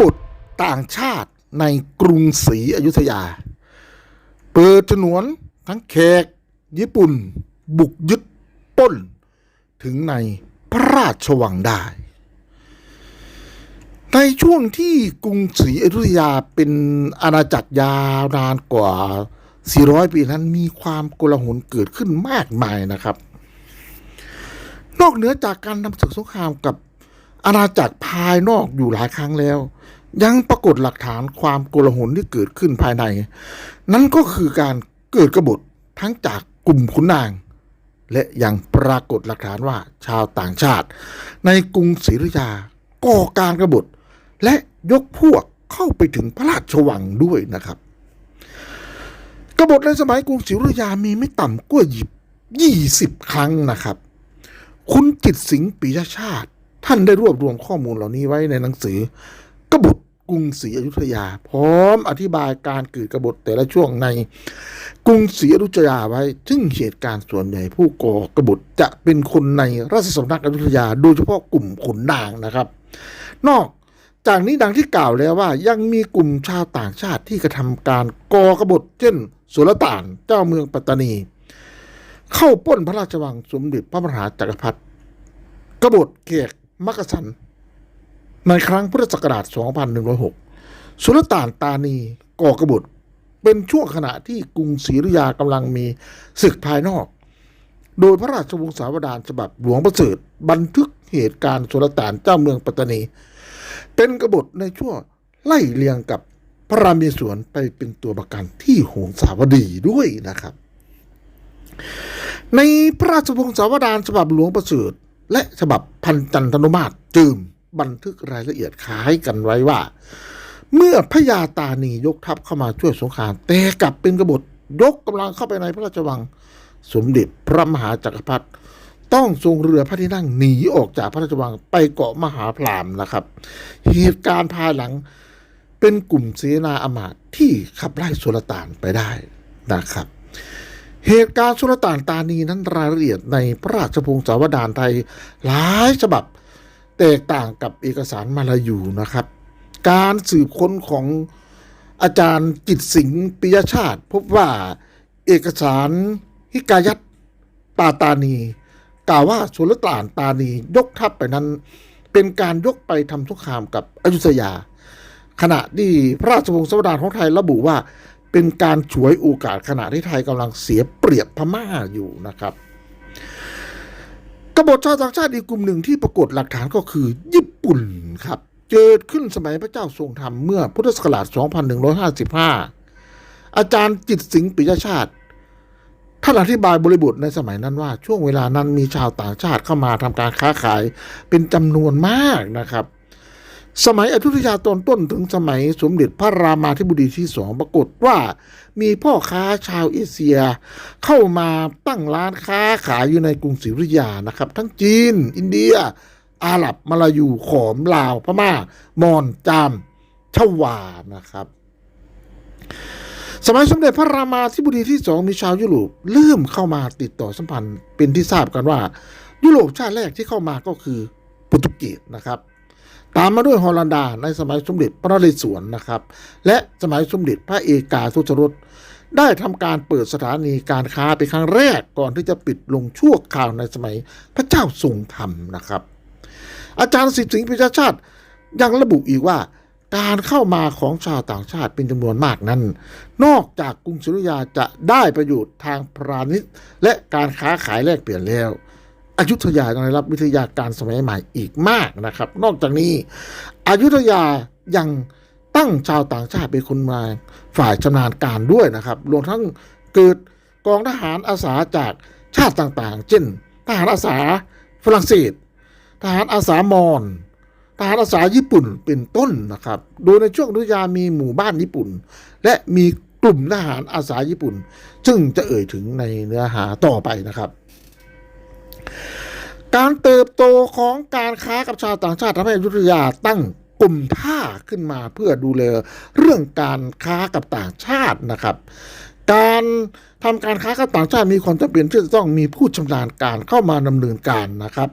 บฏต่างชาติในกรุงศรีอยุธยา เปิดฉนวนทั้งแขก ญี่ปุ่น บุกยึดป้น ถึงในพระราชวังได้ ในช่วงที่กรุงศรีอยุธยาเป็นอาณาจักรยาวนานกว่า 400 ปีนั้นมีความโกลาหลเกิดขึ้นมากมายนะครับ นอกเหนือจากการนำศึกสงครามกับ อาณาจักรภายนอกอยู่หลายครั้งแล้ว ยังปรากฏหลักฐานความโกลาหลที่เกิดขึ้นภายใน นั่นก็คือการเกิดกบฏทั้งจากกลุ่มขุนนาง และยังปรากฏหลักฐานว่าชาวต่างชาติ ในกรุงศรีอยุธยาก่อการกบฏ และยกพวกเข้าไปถึงพระราชวังด้วยนะครับ กบฏในสมัยกรุงศรีอยุธยามีไม่ต่ำกว่ายี่สิบครั้งนะครับ คุณจิตสิงห์ปิยชาติ ท่านได้รวบรวมข้อมูลเหล่านี้ไว้ในหนังสือกบฏกรุงศรีอยุธยา พร้อมอธิบายการเกิดกบฏแต่ละช่วงในกรุงศรีอยุธยาไว้ ซึ่งเหตุการณ์ส่วนใหญ่ผู้ก่อกบฏจะเป็นคนในราชสำนักอยุธยา โดยเฉพาะกลุ่มขุนนางนะครับ นอกจากนี้ดังที่กล่าวแล้วว่ายังมีกลุ่มชาวต่างชาติที่กระทำการก่อกบฏเช่นสุลต่านเจ้าเมืองปัตตานี เข้าป้นพระราชวังสมเด็จพระมหาจักรพรรดิกบฏเกียก มักกะสัน ในครั้งพุทธศักราช 2106 สุลต่านตานีก่อกบฏเป็นช่วงขณะที่กรุงศรีอยุธยากำลังมีศึกภายนอก โดยพระราชวงศาวดารฉบับหลวงประเสริฐบันทึกเหตุการณ์สุลต่านเจ้าเมืองปัตตานี เป็นกบฏในช่วงไล่เลียงกับพระรามีสวนไปเป็นตัวประกันที่หงสาวดีด้วยนะครับ ในพระราชวงศาวดารฉบับหลวงประเสริฐ และฉบับพันจันทนุมาตรจืมบันทึกรายละเอียดคล้ายกันไว้ว่า เมื่อพญาตานียกทัพเข้ามาช่วยสงครามแต่กลับเป็นกบฏยกกำลังเข้าไปในพระราชวัง สมเด็จพระมหาจักรพรรดิต้องทรงเรือพระที่นั่งหนีออกจากพระราชวังไปเกาะมหาพรามนะครับ เหตุการณ์ภายหลังเป็นกลุ่มเสนาอำมาตย์ที่ขับไล่สุลต่านไปได้นะครับ เหตุการณ์สุลต่านตานีนั้นรายละเอียดในพระราชพงศาวดารไทยหลายฉบับแตกต่างกับเอกสารมาลายูนะครับ การสืบค้นของอาจารย์จิตสิงห์ปิยชาติ พบว่าเอกสารฮิกายัตปาตานี กล่าวว่าสุลต่านตานียกทัพไปนั้น เป็นการยกไปทำสงครามกับอยุธยา ขณะที่พระราชวงศ์สวดารของไทยระบุว่า เป็นการฉวยโอกาสขณะที่ไทยกำลังเสียเปรียบพม่าอยู่นะครับกบฏชาวต่างชาติอีกกลุ่มหนึ่งที่ปรากฏหลักฐานก็คือญี่ปุ่นครับเกิดขึ้นสมัยพระเจ้าทรงธรรมเมื่อพุทธศักราช 2155 อาจารย์จิตสิงห์ปิยชาติท่านอธิบายบริบทในสมัยนั้นว่า ช่วงเวลานั้นมีชาวต่างชาติเข้ามาทำการค้าขายเป็นจำนวนมากนะครับ สมัยอยุธยาตอนต้นถึงสมัยสมเด็จพระรามาธิบดีที่สองปรากฏว่า มีพ่อค้าชาวเอเชีย เข้ามาตั้งร้านค้าขายอยู่ในกรุงศรีอยุธยานะครับ ทั้งจีน อินเดีย อาหรับมาลายูขอมลาวพม่า มอญจามชวานะครับ สมัยสมเด็จพระรามาธิบดีที่สองมีชาวยุโรปเริ่มเข้ามาติดต่อสัมพันธ์เป็นที่ทราบกันว่า ยุโรปชาติแรกที่เข้ามาก็คือโปรตุเกสนะครับ ตามมาด้วยฮอลันดาในสมัยสมเด็จพระนเรศวรนะครับ และสมัยสมเด็จพระเอกาทศรสได้ทำการเปิดสถานีการค้าเป็นครั้งแรกก่อนที่จะปิดลงชั่วคราวในสมัยพระเจ้าทรงธรรมนะครับ อาจารย์สิทธิ์สิงห์พิชาชาติยังระบุอีกว่าการเข้ามาของชาวต่างชาติเป็นจำนวนมากนั้น นอกจากกรุงศรีอยุธยาจะได้ประโยชน์ทางพาณิชย์และการค้าขายแลกเปลี่ยนแล้ว อยุธยายังได้รับวิทยาการสมัยใหม่อีกมากนะครับ นอกจากนี้อยุธยายังตั้งชาวต่างชาติเป็นคนมาฝ่ายชำนาญการด้วยนะครับ รวมทั้งเกิดกองทหารอาสาจากชาติต่างๆ เช่น ทหารอาสาฝรั่งเศส ทหารอาสามอญทหารอาสาญี่ปุ่นเป็นต้นนะครับ โดยในช่วงอยุธยามีหมู่บ้านญี่ปุ่น และมีกลุ่มทหารอาสาญี่ปุ่น ซึ่งจะเอ่ยถึงในเนื้อหาต่อไปนะครับ การเติบโตของการค้ากับชาวต่างชาติทำให้อยุธยาตั้งกลุ่มท่าขึ้นมาเพื่อดูแลเรื่องการค้ากับต่างชาตินะครับ การทำการค้ากับต่างชาติมีความจำเป็นที่จะต้องมีผู้ชำนาญการเข้ามาดำเนินการนะครับ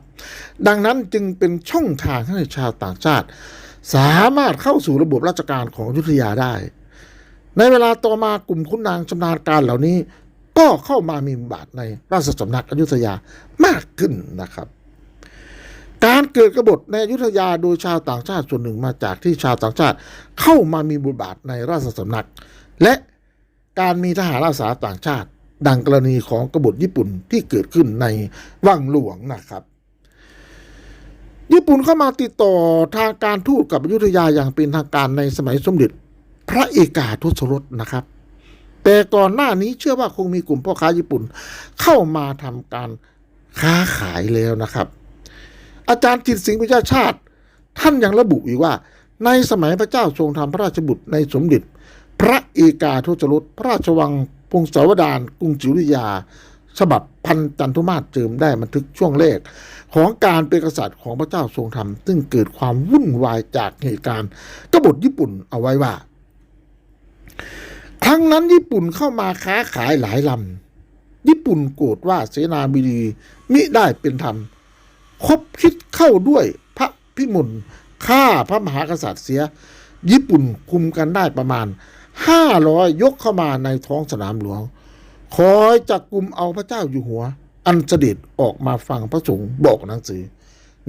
ดังนั้นจึงเป็นช่องทางให้ชาวต่างชาติ สามารถเข้าสู่ระบบราชการของอยุธยาได้ ในเวลาต่อมากลุ่มขุนนางชำนาญการเหล่านี้ ก็เข้ามามีบทบาทในราชสำนักอยุธยามากขึ้นนะครับ การเกิดกบฏในอยุธยาโดยชาวต่างชาติส่วนหนึ่งมาจากที่ชาวต่างชาติเข้ามามีบทบาทในราชสำนัก และการมีทหารอาสาต่างชาติ ดังกรณีของกบฏญี่ปุ่นที่เกิดขึ้นในวังหลวงนะครับญี่ปุ่นเข้ามาติดต่อทางการทูตกับอยุธยาอย่างเป็นทางการในสมัยสมเด็จพระเอกาทศรสนะครับ แต่ก่อนหน้านี้เชื่อว่าคงมีกลุ่มพ่อค้าญี่ปุ่น เข้ามาทำการค้าขายแล้วนะครับ อาจารย์จิตสิงห์พิชาชาติ ท่านยังระบุอีกว่า ในสมัยพระเจ้าทรงทำพระราชบุตรในสมเด็จพระเอกาทศรสพระราชวังพงศาวดารกรุงศรีอยุธยา ฉบับพันจันทุมาศเจิมได้บันทึกช่วงแรก ของการเป็นกษัตริย์ของพระเจ้าทรงธรรม ซึ่งเกิดความวุ่นวายจากเหตุการณ์กบฏญี่ปุ่นเอาไว้ว่า ครั้งนั้นญี่ปุ่นเข้ามาค้าขายหลายลำ ญี่ปุ่นโกรธว่าเสนาบดีมิได้เป็นธรรม คบคิดเข้าด้วยพระพิมลฆ่าพระมหากษัตริย์เสีย ญี่ปุ่นคุมกันได้ประมาณห้าร้อยยกเข้ามาในท้องสนามหลวง คอยจับกลุ่มเอาพระเจ้าอยู่หัว อันเสด็จออกมาฟังพระสงฆ์บอกหนังสือ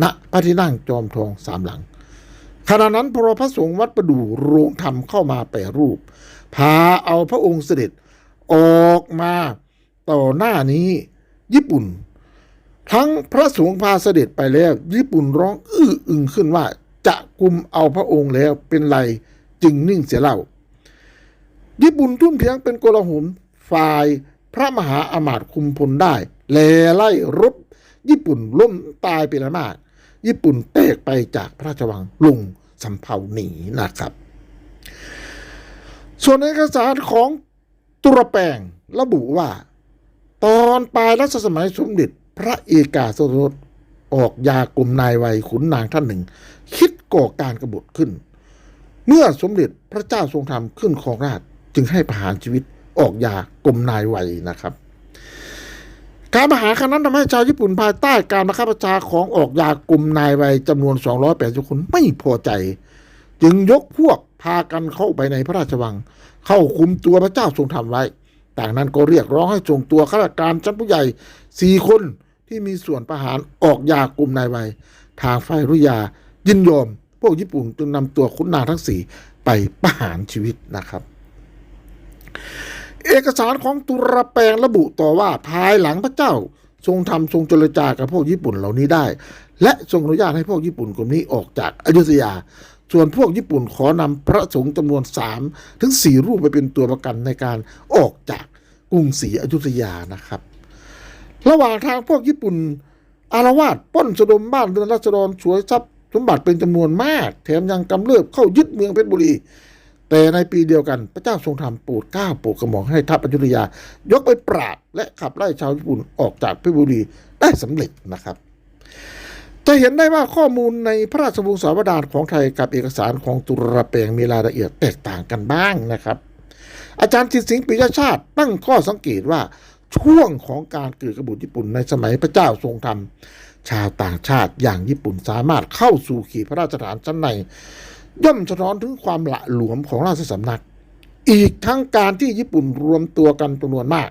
ณพระที่นั่งจอมทองสามหลัง ขณะนั้นพระพระสงฆ์วัดประดู่โรงธรรมเข้ามาแปรรูป พาเอาพระองค์เสด็จออกมาต่อหน้านี้ญี่ปุ่น ทั้งพระสงฆ์พาเสด็จไปแล้ว ญี่ปุ่นร้องอื้ออึงขึ้นว่าจะกุมเอาพระองค์แล้วเป็นไรจึงนิ่งเสียเล่า ญี่ปุ่นทุ่มเทียงเป็นโกลาหลฝ่ายพระมหาอามาตย์คุมพลได้ แลไล่รบ ญี่ปุ่นล้มตายเป็นอันมาก ญี่ปุ่นแตกไปจากพระราชวังลุง สำเภาหนีนะครับ ส่วนเอกสารของตุรแปงระบุว่า ตอนปลายรัชสมัยสมเด็จพระเอกาทศรสออกยากลุ่มนายวัยขุนนางท่านหนึ่ง คิดก่อการกบฏขึ้น เมื่อสมเด็จพระเจ้าทรงธรรมขึ้นครองราชจึงให้ประหารชีวิตออกยากลุ่มนายวัยนะครับ การประหารครั้งนั้นทำให้ชาวญี่ปุ่นภายใต้การบังคับบัญชาของออกยากลุ่มนายวัยจำนวน 280คนไม่พอใจ จึงยกพวกพากันเข้าไปในพระราชวัง เข้าคุมตัวพระเจ้าทรงธรรมไว้ ต่างนั้นก็เรียกร้องให้ส่งตัวข้าราชการชั้นผู้ใหญ่สี่คนที่มีส่วนประหารออกยากลุ่มนายวัย ทางฝ่ายรุยายินยอม พวกญี่ปุ่นจึงนำตัวขุนนางทั้งสี่ไปประหารชีวิตนะครับ เอกสารของตุรแปงระบุต่อว่าภายหลังพระเจ้า ทรงทำทรงเจรจากับพวกญี่ปุ่นเหล่านี้ได้ และทรงอนุญาตให้พวกญี่ปุ่นกลุ่มนี้ออกจากอยุธยา ส่วนพวกญี่ปุ่นขอนำพระสงฆ์จำนวนสามถึงสี่รูปไปเป็นตัวประกันในการออกจากกรุงศรีอยุธยานะครับ ระหว่างทางพวกญี่ปุ่น อารวาสป้นสะดมบ้านเรือนราษฎรฉวยทรัพย์สมบัติเป็นจำนวนมาก แถมยังกำเริบเข้ายึดเมืองเพชรบุรี แต่ในปีเดียวกันพระเจ้าทรงทำโปรดเกล้าโปรดกระหม่อมให้ทัพอยุธยา ยกไปปราบและขับไล่ชาวญี่ปุ่นออกจากเพชรบุรีได้สำเร็จนะครับ จะเห็นได้ว่าข้อมูลในพระราชวงศาวดารของไทยกับเอกสารของตุรแปงมีรายละเอียดแตกต่างกันบ้างนะครับ อาจารย์จิตสิงห์ปิยชาติตั้งข้อสังเกตว่าช่วงของการเกิดกบฏญี่ปุ่นในสมัยพระเจ้าทรงธรรมชาวต่างชาติอย่างญี่ปุ่นสามารถเข้าสู่ขีพระราชฐานชั้นใน ย่อมสะท้อนถึงความละหลวมของราชสำนัก อีกทั้งการที่ญี่ปุ่นรวมตัวกันจำนวนมาก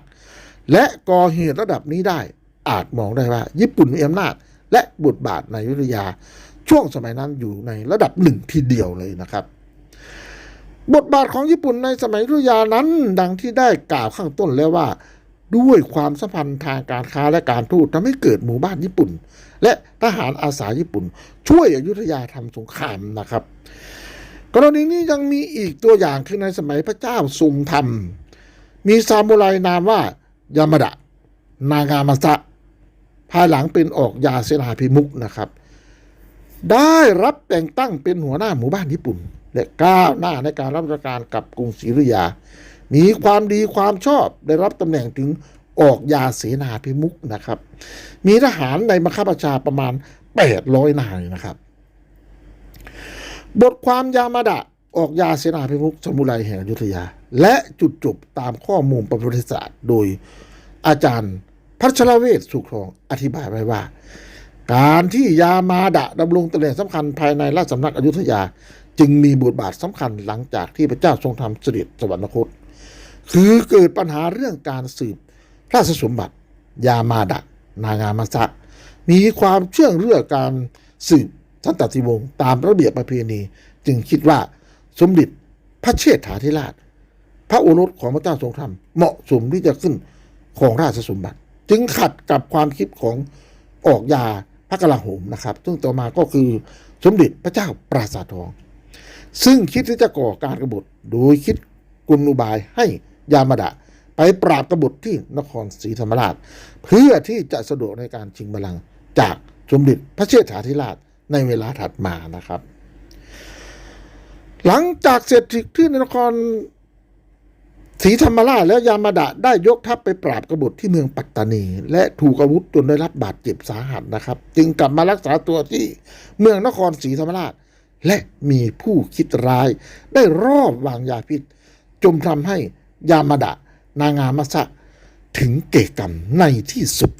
และก่อเหตุระดับนี้ได้ อาจมองได้ว่า ญี่ปุ่นมีอำนาจ และบทบาทในยุธยา ช่วงสมัยนั้นอยู่ในระดับหนึ่งทีเดียวเลยนะครับ บทบาทของญี่ปุ่นในสมัยยุธยานั้น ดังที่ได้กล่าวข้างต้นแล้วว่า ด้วยความสัมพันธ์ทางการค้าและการทูตทำให้เกิดหมู่บ้านญี่ปุ่น และทหารอาสาญี่ปุ่น ช่วยอยุธยาทำสงครามนะครับ กรณีนี้ยังมีอีกตัวอย่างคือในสมัยพระเจ้าทรงธรรม มีซามูไรนามว่ายามาดะ นางามาซะภายหลังเป็นออกยาเสนาพิมุกนะครับ ได้รับแต่งตั้งเป็นหัวหน้าหมู่บ้านญี่ปุ่น และก้าวหน้าในการรับราชการกับกรุงศรีอยุธยา มีความดีความชอบได้รับตำแหน่งถึงออกยาเสนาพิมุกนะครับ มีทหารในบังคับบัญชาประมาณ 800 นายนะครับ บทความยามาดะออกยาเสนาพิมุกสมุไรแห่งอยุธยา และจุดจบตามข้อมูลประวัติศาสตร์ โดยอาจารย์พัชรเวศสุขทองอธิบายไว้ว่า การที่ยามาดะดำรงตำแหน่งสำคัญภายในราชสำนักอยุธยา จึงมีบทบาทสำคัญหลังจากที่พระเจ้าทรงทำเสด็จสวรรคต คือเกิดปัญหาเรื่องการสืบราชสมบัติ ยามาดะ นางามาสะ มีความเชื่องเรื่องการสืบสันตติวงศ์ตามระเบียบประเพณี จึงคิดว่าสมเด็จพระเชษฐาธิราช พระโอรสของพระเจ้าทรงธรรมเหมาะสมที่จะขึ้นของราชสมบัติ จึงขัดกับความคิดของออกยาพระกลาโหมนะครับ ซึ่งต่อมาก็คือสมเด็จพระเจ้าปราสาททอง ซึ่งคิดที่จะก่อการกบฏโดยคิดกุลอุบายให้ ยามาดะ ไปปราบกบฏที่นครศรีธรรมราช เพื่อที่จะสะดวกในการชิงบัลลังก์จากสมเด็จพระเชษฐาธิราชในเวลาถัดมานะครับ หลังจากเสร็จศึกที่นครศรีธรรมราชแล้วยามาดะได้ยกทัพไปปราบกบฏที่เมืองปัตตานี และถูกอาวุธจนได้รับบาดเจ็บสาหัสนะครับ จึงกลับมารักษาตัวที่เมืองนครศรีธรรมราช และมีผู้คิดร้าย ได้รอบวางยาพิษจนทำให้ ยามาดะ นางามัสะ ถึงเกกรรมในที่สุด